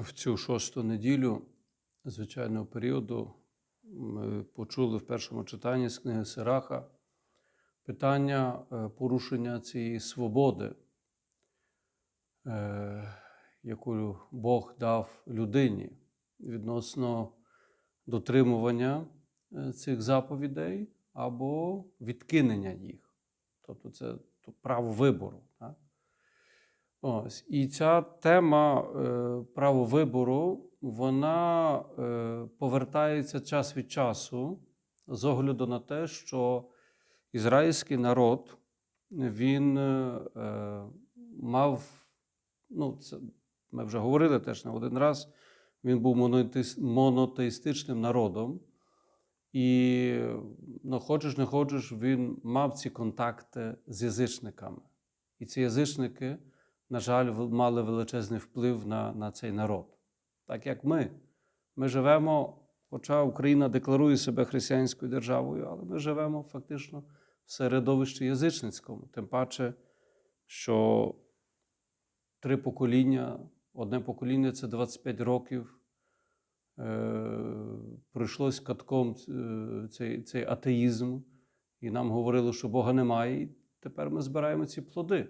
В цю шосту неділю звичайного періоду ми почули в першому читанні з книги Сираха питання е, порушення цієї свободи, е, яку Бог дав людині відносно дотримування е, цих заповідей або відкинення їх. Тобто це право вибору. Так? Ось. І ця тема е, право вибору, вона е, повертається час від часу з огляду на те, що ізраїльський народ він е, мав, ну, це ми вже говорили теж не один раз, він був монотеїстичним народом. І ну, хочеш, не хочеш, він мав ці контакти з язичниками. І ці язичники, на жаль, мали величезний вплив на, на цей народ. Так як ми. Ми живемо, хоча Україна декларує себе християнською державою, але ми живемо фактично в середовищі язичницькому. Тим паче, що три покоління, одне покоління це 25 років. Е, пройшлось катком е, цей, цей атеїзм, і нам говорили, що Бога немає, і тепер ми збираємо ці плоди.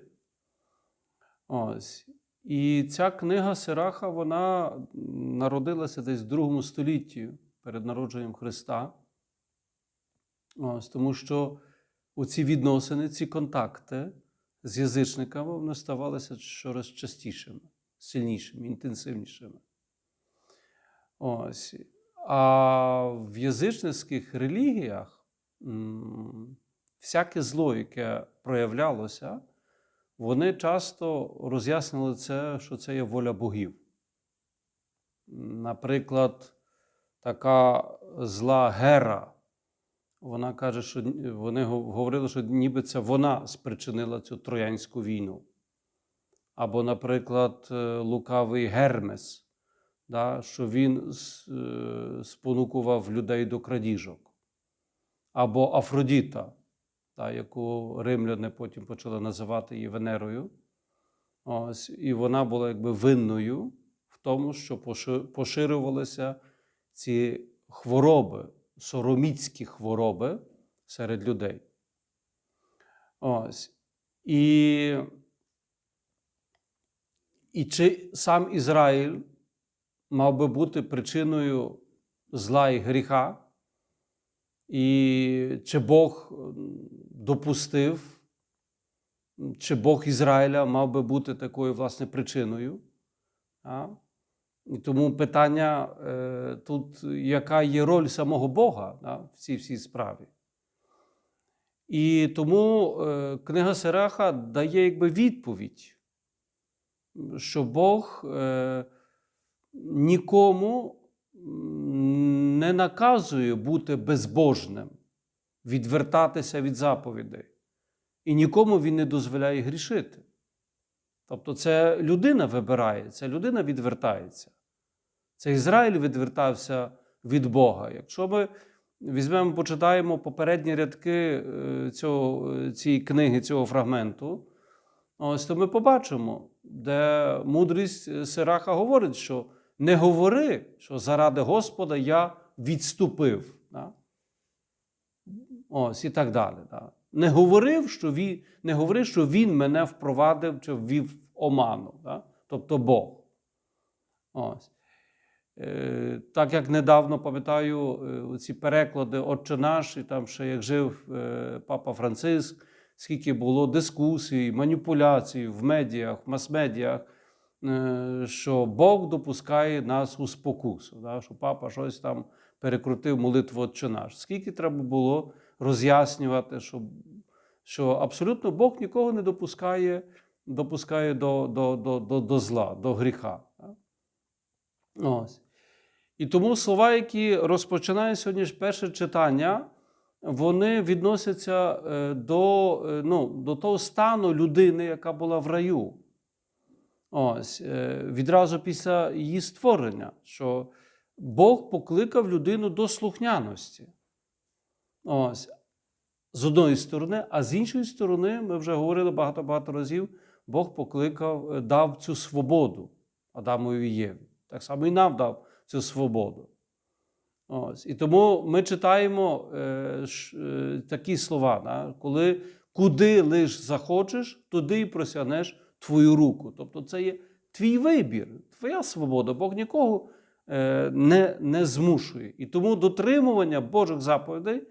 Ось. І ця книга Сираха вона народилася десь в другому столітті перед народженням Христа. Ось, тому що оці відносини, ці контакти з язичниками вони ставалися щораз частішими, сильнішими, інтенсивнішими. Ось. А в язичницьких релігіях всяке зло, яке проявлялося, вони часто роз'яснили це, що це є воля богів. Наприклад, така зла Гера, вона каже, що вони говорили, що ніби це вона спричинила цю троянську війну. Або, наприклад, е, лукавий Гермес, да, що він е, спонукував людей до крадіжок. Або Афродіта, та, яку римляни потім почали називати її Венерою. Ось, і вона була якби винною в тому, що поширювалися ці хвороби, сороміцькі хвороби серед людей. Ось. І, і чи сам Ізраїль мав би бути причиною зла і гріха? І чи Бог допустив, чи Бог Ізраїля мав би бути такою власне причиною? А? І тому питання е, тут, яка є роль самого Бога да, в цій всій справі. І тому е, книга Сираха дає якби відповідь, що Бог е, нікому не наказує бути безбожним, відвертатися від заповідей. І нікому він не дозволяє грішити. Тобто, це людина вибирає, це людина відвертається. Це Ізраїль відвертався від Бога. Якщо ми візьмемо, почитаємо попередні рядки е, цього, е, цієї книги, цього фрагменту, ось то ми побачимо, де мудрість е, Сираха говорить, що не говори, що заради Господа я відступив. Ось і так далі. Да? Не говорив, що він, не говори, що він мене впровадив чи ввів в оману, да? тобто Бог. Ось. Е, так як недавно пам'ятаю е, ці переклади Отче наш, і там ще як жив е, Папа Франциск, скільки було дискусій, маніпуляцій в медіях, в мас-медіях, е, що Бог допускає нас у спокусу, да? що папа щось там перекрутив молитву Отче наш. Скільки треба було роз'яснювати, що, що абсолютно Бог нікого не допускає, допускає до, до, до, до, до зла, до гріха. Ось. І тому слова, які розпочинає сьогодні ж перше читання, вони відносяться е, до, е, ну, до того стану людини, яка була в раю. Ось, е, відразу після її створення, що Бог покликав людину до слухняності. Ось. З одної сторони, а з іншої сторони, ми вже говорили багато-багато разів, Бог покликав, е, дав цю свободу Адамові Єві. Так само і нам дав цю свободу. Ось. І тому ми читаємо е, ш, е, такі слова, да? коли куди лиш захочеш, туди і просягнеш твою руку. Тобто це є твій вибір, твоя свобода. Бог нікого е, не, не змушує. І тому дотримування Божих заповідей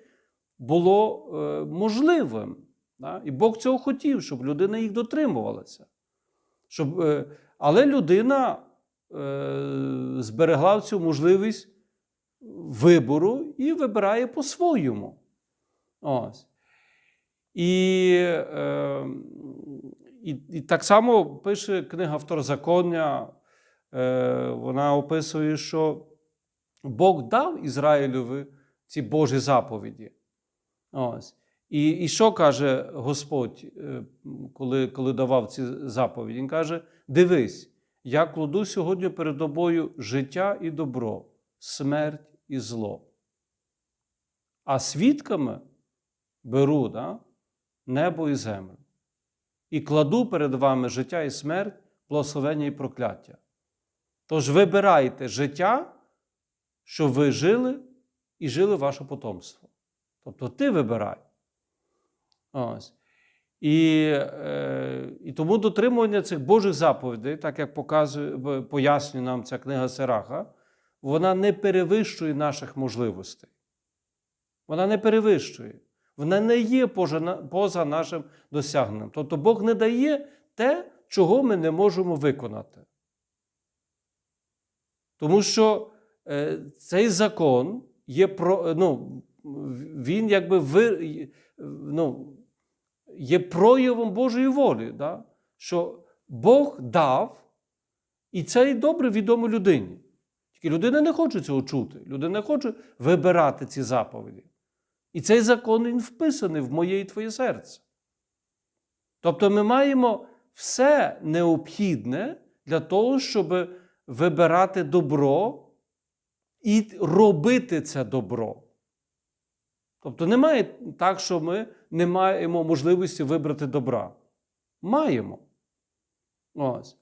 було е, можливим. І Бог цього хотів, щоб людина їх дотримувалася. Щоб, е, але людина е, зберегла цю можливість вибору і вибирає по-своєму. Ось. І, і, і так само пише книга Второзаконня, вона описує, що Бог дав Ізраїлеві ці Божі заповіді. Ось. І, і що каже Господь, е, коли, коли давав ці заповіді? Він каже: Дивись, я кладу сьогодні перед тобою життя і добро, смерть і зло. А свідками беру да, небо і землю. І кладу перед вами життя і смерть, благословення і прокляття. Тож вибирайте життя, щоб ви жили і жили ваше потомство. Тобто ти вибирай. Ось. І, е, і тому дотримування цих Божих заповідей, так як показує, пояснює нам ця книга Сераха, вона не перевищує наших можливостей. Вона не перевищує. Вона не є поза, поза нашим досягненням. Тобто Бог не дає те, чого ми не можемо виконати. Тому що е, цей закон є про, ну, він якби ви, ну, є проявом Божої волі, да? що Бог дав, і це і добре відомо людині. Тільки людина не хоче цього чути, людина хоче вибирати ці заповіді. І цей закон він вписаний в моє і твоє серце. Тобто ми маємо все необхідне для того, щоб вибирати добро і робити це добро. Тобто немає так, що ми не маємо можливості вибрати добра. Маємо. Ось.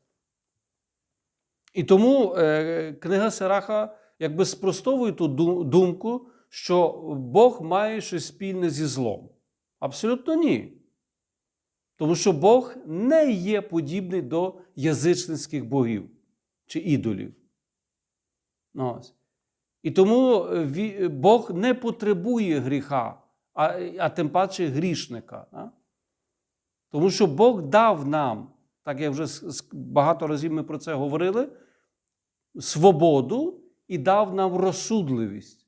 І тому е, книга Сираха якби спростовує ту думку, що Бог має щось спільне зі злом. Абсолютно ні. Тому що Бог не є подібний до язичницьких богів чи ідолів. Ось. І тому Бог не потребує гріха, а а тим паче грішника. А? Тому що Бог дав нам, так як вже багато разів ми про це говорили, свободу і дав нам розсудливість.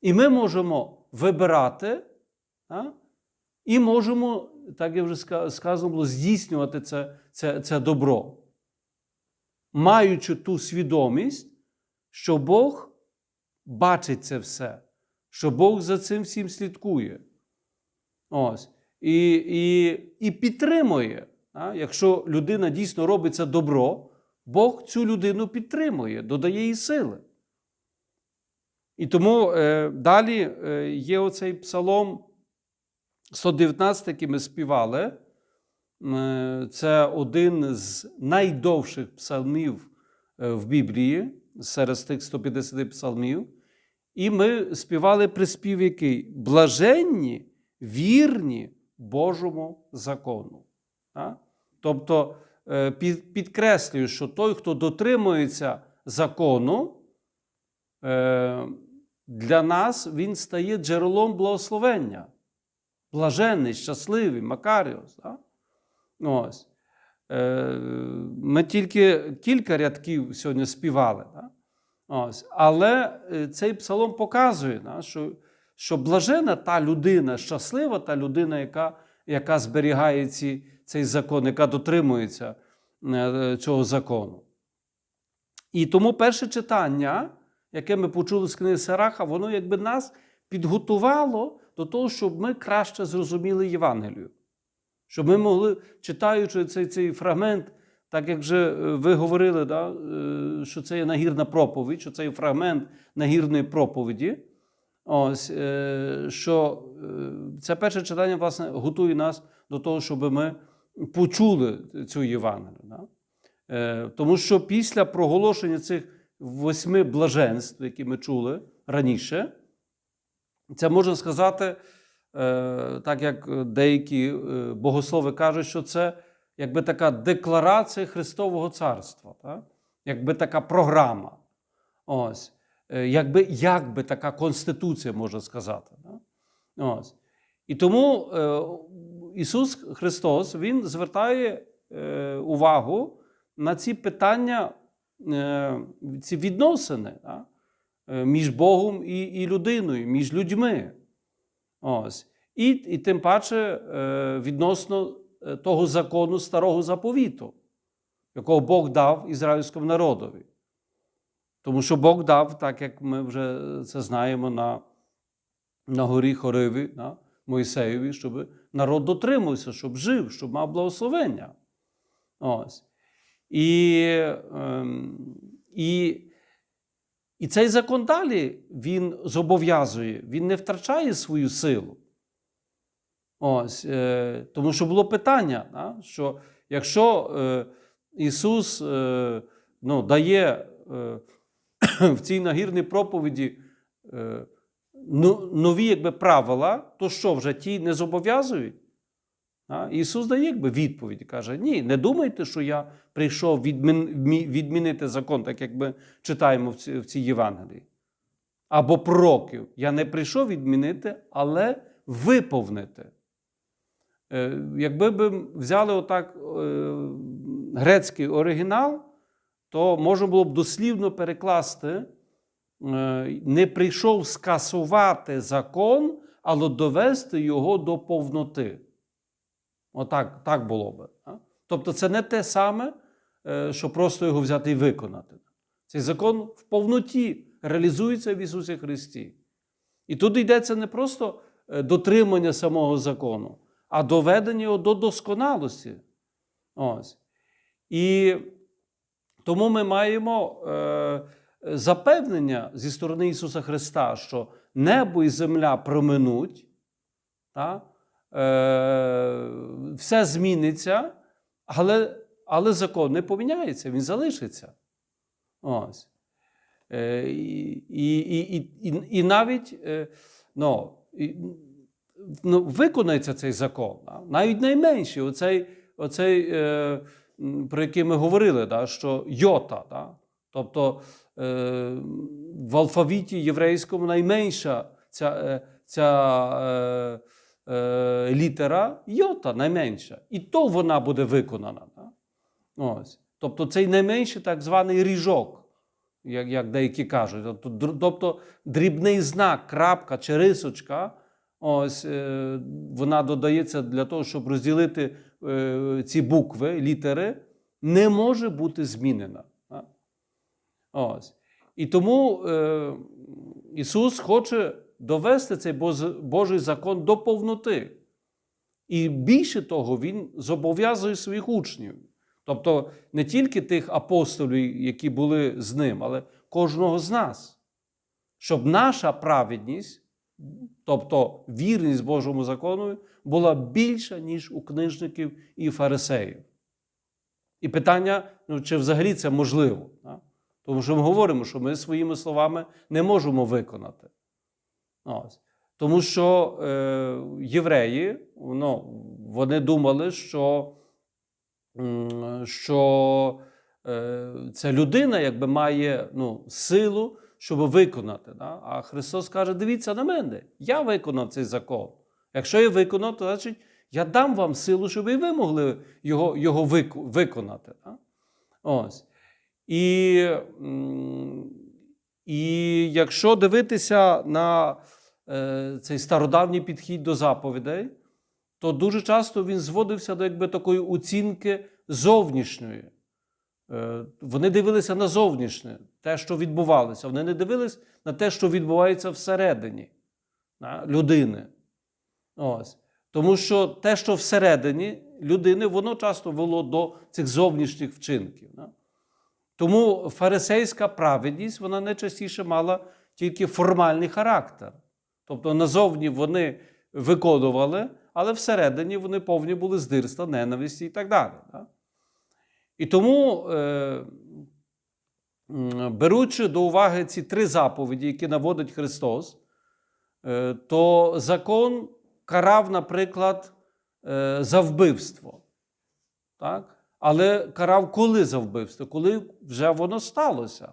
І ми можемо вибирати, а? і можемо, так як вже сказано було, здійснювати це, це, це добро, маючи ту свідомість що Бог бачить це все, що Бог за цим всім слідкує. Ось. І і, і підтримує. А? Якщо людина дійсно робить це добро, Бог цю людину підтримує, додає їй сили. І тому е, далі е, є оцей псалом 119, який ми співали. Е, це один з найдовших псалмів е, в Біблії серед тих 150 псалмів. І ми співали приспів який блаженні, вірні Божому закону. Тобто е, підкреслюю, що той, хто дотримується закону, е, для нас він стає джерелом благословення. Блаженний, щасливий, Макаріус. Ось. Е, ми тільки кілька рядків сьогодні співали. Ось. Але е, цей псалом показує, що що блажена та людина, щаслива та людина, яка яка зберігає ці, цей закон, яка дотримується е, цього закону. І тому перше читання, яке ми почули з книги Сараха, воно якби нас підготувало до того, щоб ми краще зрозуміли Євангелію. Щоб ми могли, читаючи цей цей фрагмент, так як вже е, ви говорили, да, е, що це є нагірна проповідь, що це є фрагмент нагірної проповіді, ось, е, що це перше читання власне, готує нас до того, щоб ми почули цю Євангелію. Да? Тому що після проголошення цих восьми блаженств, які ми чули раніше, це можна сказати, так як деякі е, богослови кажуть, що це якби така декларація Христового Царства, так? якби така програма. Ось. Е, Якби, якби така конституція, можна сказати. Так? Ось. І тому е, Ісус Христос Він звертає е, увагу на ці питання, е, ці відносини да? е, між Богом і, і людиною, між людьми. Ось. І, і тим паче е, відносно е, того закону старого заповіту, якого Бог дав ізраїльському народові. Тому що Бог дав, так як ми вже це знаємо на, на горі Хориві, на Мойсеєві, щоб народ дотримався, щоб жив, щоб мав благословення. Ось. І, ем, і, і цей закон далі він зобов'язує, він не втрачає свою силу. Ось, е, тому що було питання, да, що якщо е, Ісус е, ну, дає е, в цій нагірній проповіді е, ну, нові якби, правила, то що вже ті не зобов'язують? Ісус дає якби відповідь каже: ні, не думайте, що я прийшов відмінити закон, так як ми читаємо в цій, в цій Євангелії. Або пророків. Я не прийшов відмінити, але виповнити. Е, Якби ми взяли отак е, грецький оригінал, то можна було б дослівно перекласти: е, не прийшов скасувати закон, але довести його до повноти. Отак так було би. Тобто, це не те саме, е, що просто його взяти і виконати. Цей закон в повноті реалізується в Ісусі Христі. І тут йдеться не просто е, дотримання самого закону, а доведення його до досконалості. Ось. І тому ми маємо е, запевнення зі сторони Ісуса Христа, що небо і земля проминуть, та? Е, все зміниться, але, але закон не поміняється, він залишиться. Ось. Е, і, і, і, і, і навіть е, ну, ну, виконається цей закон. Навіть найменший, оцей, оцей про який ми говорили, да? що йота. Да? Тобто в алфавіті єврейському найменша ця, ця е, літера йота найменша. І то вона буде виконана. Ось. Тобто цей найменший так званий ріжок як, як деякі кажуть. Тобто, тобто дрібний знак, крапка чи рисочка, ось е, вона додається для того, щоб розділити е, ці букви, літери, не може бути змінена. Ось. І тому е, Ісус хоче довести цей Божий закон до повноти. І більше того, Він зобов'язує своїх учнів. Тобто не тільки тих апостолів, які були з ним, але кожного з нас. Щоб наша праведність, тобто вірність Божому закону, була більша, ніж у книжників і фарисеїв. І питання, ну, чи взагалі це можливо? да? Тому що ми говоримо, що ми своїми словами не можемо виконати. Ось. Тому що е, євреї ну, вони думали, що, що е, ця людина якби має ну, силу, щоб виконати. Да? А Христос каже: дивіться на мене, я виконав цей закон. Якщо я виконав, то значить я дам вам силу, щоб і ви могли його, його виконати. Да? Ось. І, і якщо дивитися на цей стародавній підхід до заповідей, то дуже часто він зводився до якби такої оцінки зовнішньої. Е, Вони дивилися на зовнішнє, те, що відбувалося. Вони не дивились на те, що відбувається всередині людини. Ось. Тому що те, що всередині людини, воно часто вело до цих зовнішніх вчинків. Тому фарисейська праведність вона найчастіше мала тільки формальний характер. Тобто назовні вони виконували, але всередині вони повні були здирства, ненависті і так далі. Да? І тому, е, беручи до уваги ці три заповіді, які наводить Христос, е, то закон карав, наприклад, е, за вбивство. Так? Але карав коли за вбивство? Коли вже воно сталося.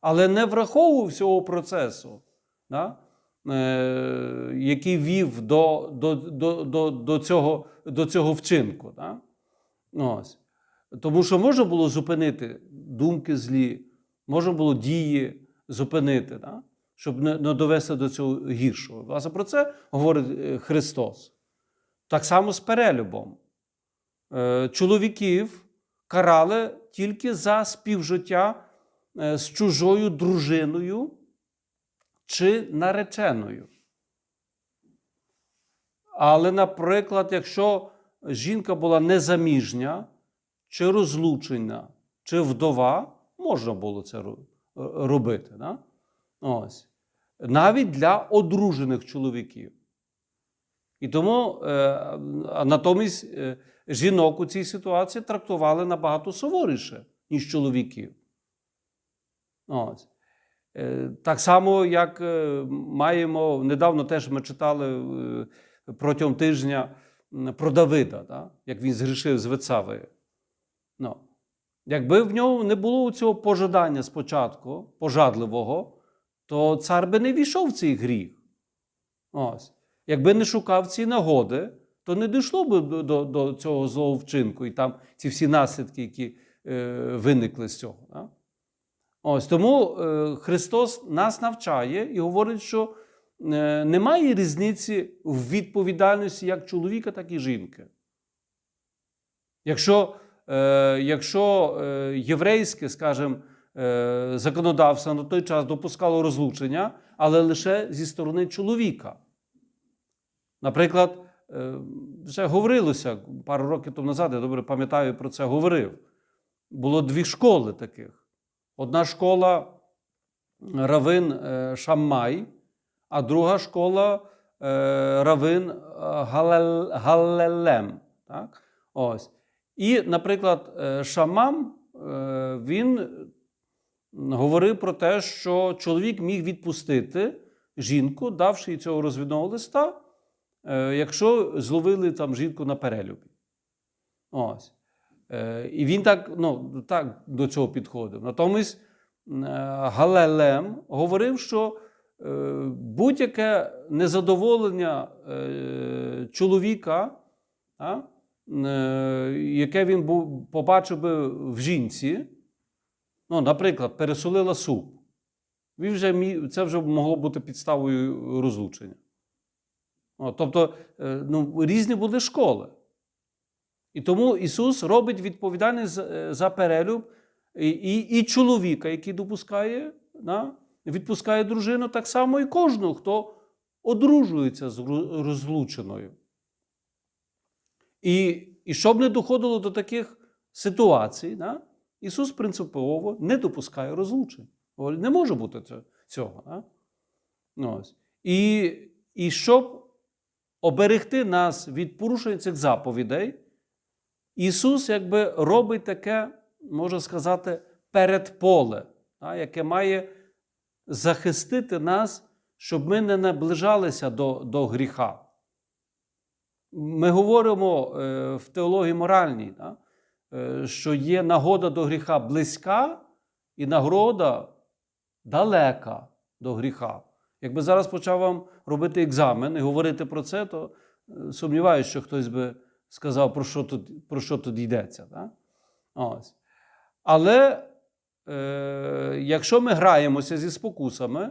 Але не враховував всього процесу, да? Е, який вів до, до, до, до, до, цього, до цього вчинку. Да? Ось. Тому що можна було зупинити думки злі, можна було дії зупинити, да? щоб не, не довести до цього гіршого. Власне, про це говорить е, Христос. Так само з перелюбом. Е, Чоловіків карали тільки за співжиття з чужою дружиною чи нареченою. Але, наприклад, якщо жінка була незаміжня, чи розлучена, чи вдова, можна було це робити. Да? Ось. Навіть для одружених чоловіків. І тому, е, натомість е, жінок у цій ситуації трактували набагато суворіше, ніж чоловіків. Ось. Е, Так само, як е, маємо, недавно теж ми читали е, протягом тижня про Давида, да? як він згрішив з Вецавою. Ну, якби в нього не було цього пожадання спочатку, пожадливого, то цар би не війшов в цей гріх. Ось. Якби не шукав ці нагоди, то не дійшло б до, до, до цього злого вчинку і там ці всі наслідки, які е, виникли з цього. Да? Ось тому е, Христос нас навчає і говорить, що е, немає різниці в відповідальності як чоловіка, так і жінки. Якщо, е, якщо е, єврейське, скажімо, е, законодавство на той час допускало розлучення, але лише зі сторони чоловіка. Наприклад, е, вже говорилося пару років тому назад, я добре пам'ятаю про це говорив. Було дві школи таких. Одна школа Равин е, Шаммай, а друга школа е, Равин е, Галелем. Так? Ось. І, наприклад, е, Шамам е, він говорив про те, що чоловік міг відпустити жінку, давши їй цього розвідного листа, е, якщо зловили там жінку на перелюбі. Ось. Е, І він так, ну, так до цього підходив. Натомість е, Галелем говорив, що е, будь-яке незадоволення чоловіка, яке він побачив би в жінці, ну, наприклад, пересолила суп. Це вже могло бути підставою розлучення. Тобто, ну, різні були школи. І тому Ісус робить відповідальність за, е, перелюб і, і, і чоловіка, який допускає, да, відпускає дружину, так само і кожного, хто одружується з розлученою. І, і щоб не доходило до таких ситуацій, да, Ісус принципово не допускає розлучень. Не може бути цього. Ну, Ось. І, і щоб оберегти нас від порушення цих заповідей, Ісус якби робить таке, можна сказати, передполе, яке має захистити нас, щоб ми не наближалися до, до гріха. Ми говоримо е, в теології моральній, е, що є нагода до гріха близька і нагорода далека до гріха. Якби зараз почав вам робити екзамен і говорити про це, то е, сумніваюся, що хтось би сказав, про що тут, про що тут йдеться. Да? Ось. Але е, якщо ми граємося зі спокусами,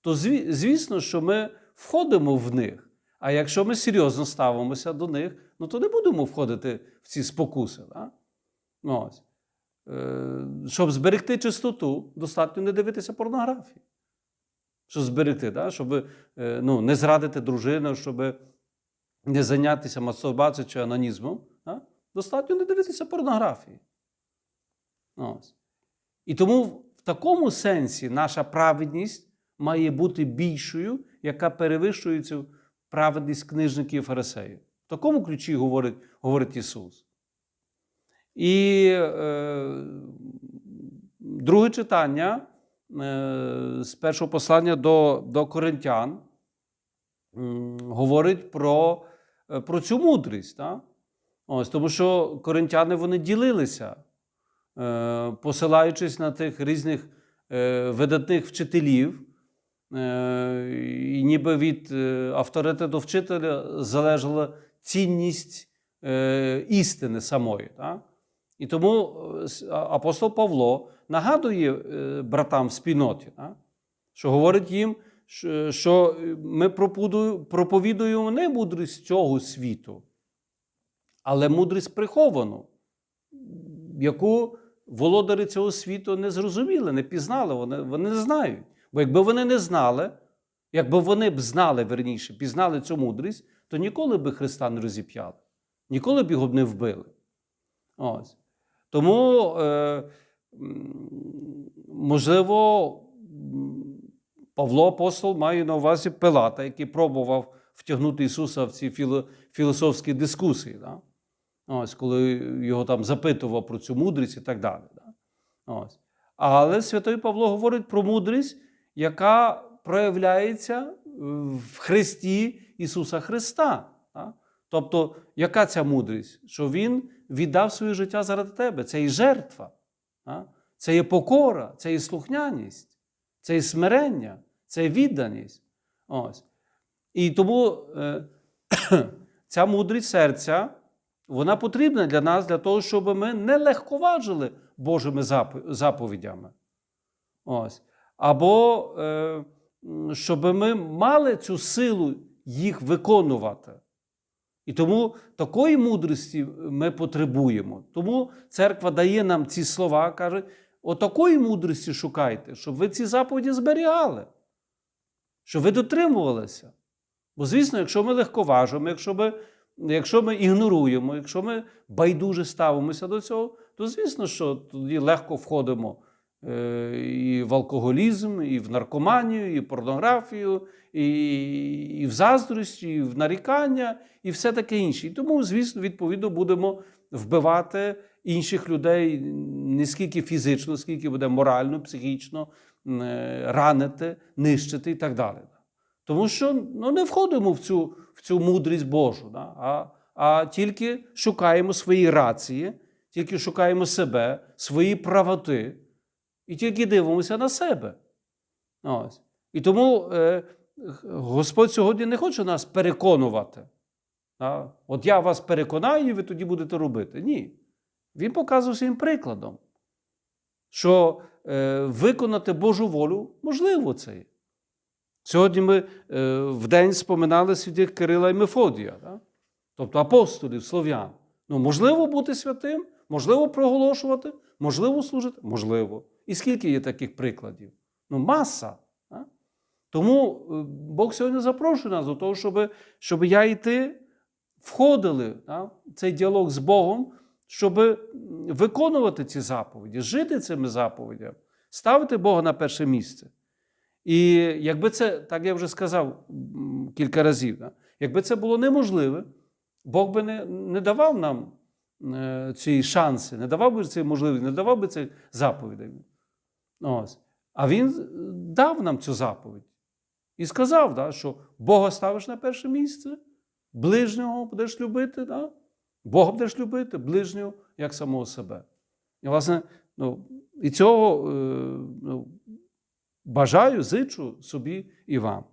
то зві- звісно, що ми входимо в них. А якщо ми серйозно ставимося до них, ну то не будемо входити в ці спокуси. Да? Ось. Е, щоб зберегти чистоту, достатньо не дивитися порнографії. Щоб зберегти, да? щоб е, ну, не зрадити дружину, щоб не зайнятися мастурбацією чи анонізмом, да? достатньо не дивитися порнографії. Ось. І тому в такому сенсі наша праведність має бути більшою, яка перевищує цю праведність книжників і фарисеїв. В такому ключі говорить, говорить Ісус. І е, друге читання е, з першого послання до, до коринтян м, говорить про, е, про цю мудрість. Так? Ось, тому що коринтяни вони ділилися, е, посилаючись на тих різних е, видатних вчителів. Е, І ніби від е, авторитету вчителя залежала цінність е, істини самої. Так? І тому е, апостол Павло нагадує е, братам в спільноті, що говорить їм, що- ми проповідуємо не мудрість цього світу, але мудрість приховану, яку володарі цього світу не зрозуміли, не пізнали, вони, вони не знають. Бо якби вони не знали, якби вони б знали верніше, пізнали цю мудрість, то ніколи би Христа не розіп'яли, ніколи б його б не вбили. Ось. Тому, е, можливо, Павло Апостол має на увазі Пилата, який пробував втягнути Ісуса в ці філо- філософські дискусії. Да? Ось, коли його там запитував про цю мудрість і так далі. Да? Ось. Але святий Павло говорить про мудрість, яка проявляється в Христі Ісуса Христа. Да? Тобто, яка ця мудрість? Що Він віддав своє життя заради тебе. Це і жертва, да? це є покора, це і слухняність, це і смирення, це і відданість. Ось. І тому е, ця мудрість серця, вона потрібна для нас, для того, щоб ми не легковажили Божими заповідями. Ось. Або е, щоб ми мали цю силу їх виконувати. І тому такої мудрості ми потребуємо. Тому церква дає нам ці слова, каже: отакої мудрості шукайте, щоб ви ці заповіді зберігали, щоб ви дотримувалися. Бо, звісно, якщо ми легковажимо, якщо ми, якщо ми ігноруємо, якщо ми байдуже ставимося до цього, то звісно, що тоді легко входимо е, і в алкоголізм, і в наркоманію, і в порнографію, і, і в заздрість, і в нарікання, і все таке інше. І тому, звісно, відповідно, будемо вбивати інших людей не скільки фізично, скільки буде морально, психічно е, ранити, нищити і так далі. Тому що ну, не входимо в цю, в цю мудрість Божу, да? а, а тільки шукаємо свої рації, тільки шукаємо себе, свої правоти, і тільки дивимося на себе. Ось. І тому е, Господь сьогодні не хоче нас переконувати. Да? От я вас переконаю, і ви тоді будете робити. Ні. Він показує своїм прикладом, що е, виконати Божу волю можливо це. є. Сьогодні ми е, в день споминали святих Кирила і Мефодія, да? тобто апостолів, слов'ян. Ну, можливо бути святим, можливо проголошувати, можливо служити, можливо. І скільки є таких прикладів? Ну, маса. Да? Тому е, Бог сьогодні запрошує нас до того, щоб, щоб я і ти входили да? в цей діалог з Богом, щоб виконувати ці заповіді, жити цими заповідями, ставити Бога на перше місце. І якби це, так я вже сказав кілька разів, да? якби це було неможливе, Бог би не, не давав нам е, ці шанси, не давав би ці можливості, не давав би цих заповідей. Ось. А Він дав нам цю заповідь і сказав, да, що Бога ставиш на перше місце, ближнього будеш любити, да? Бога будеш любити, ближнього як самого себе. І, власне, ну, і цього е, ну, бажаю, зичу собі і вам.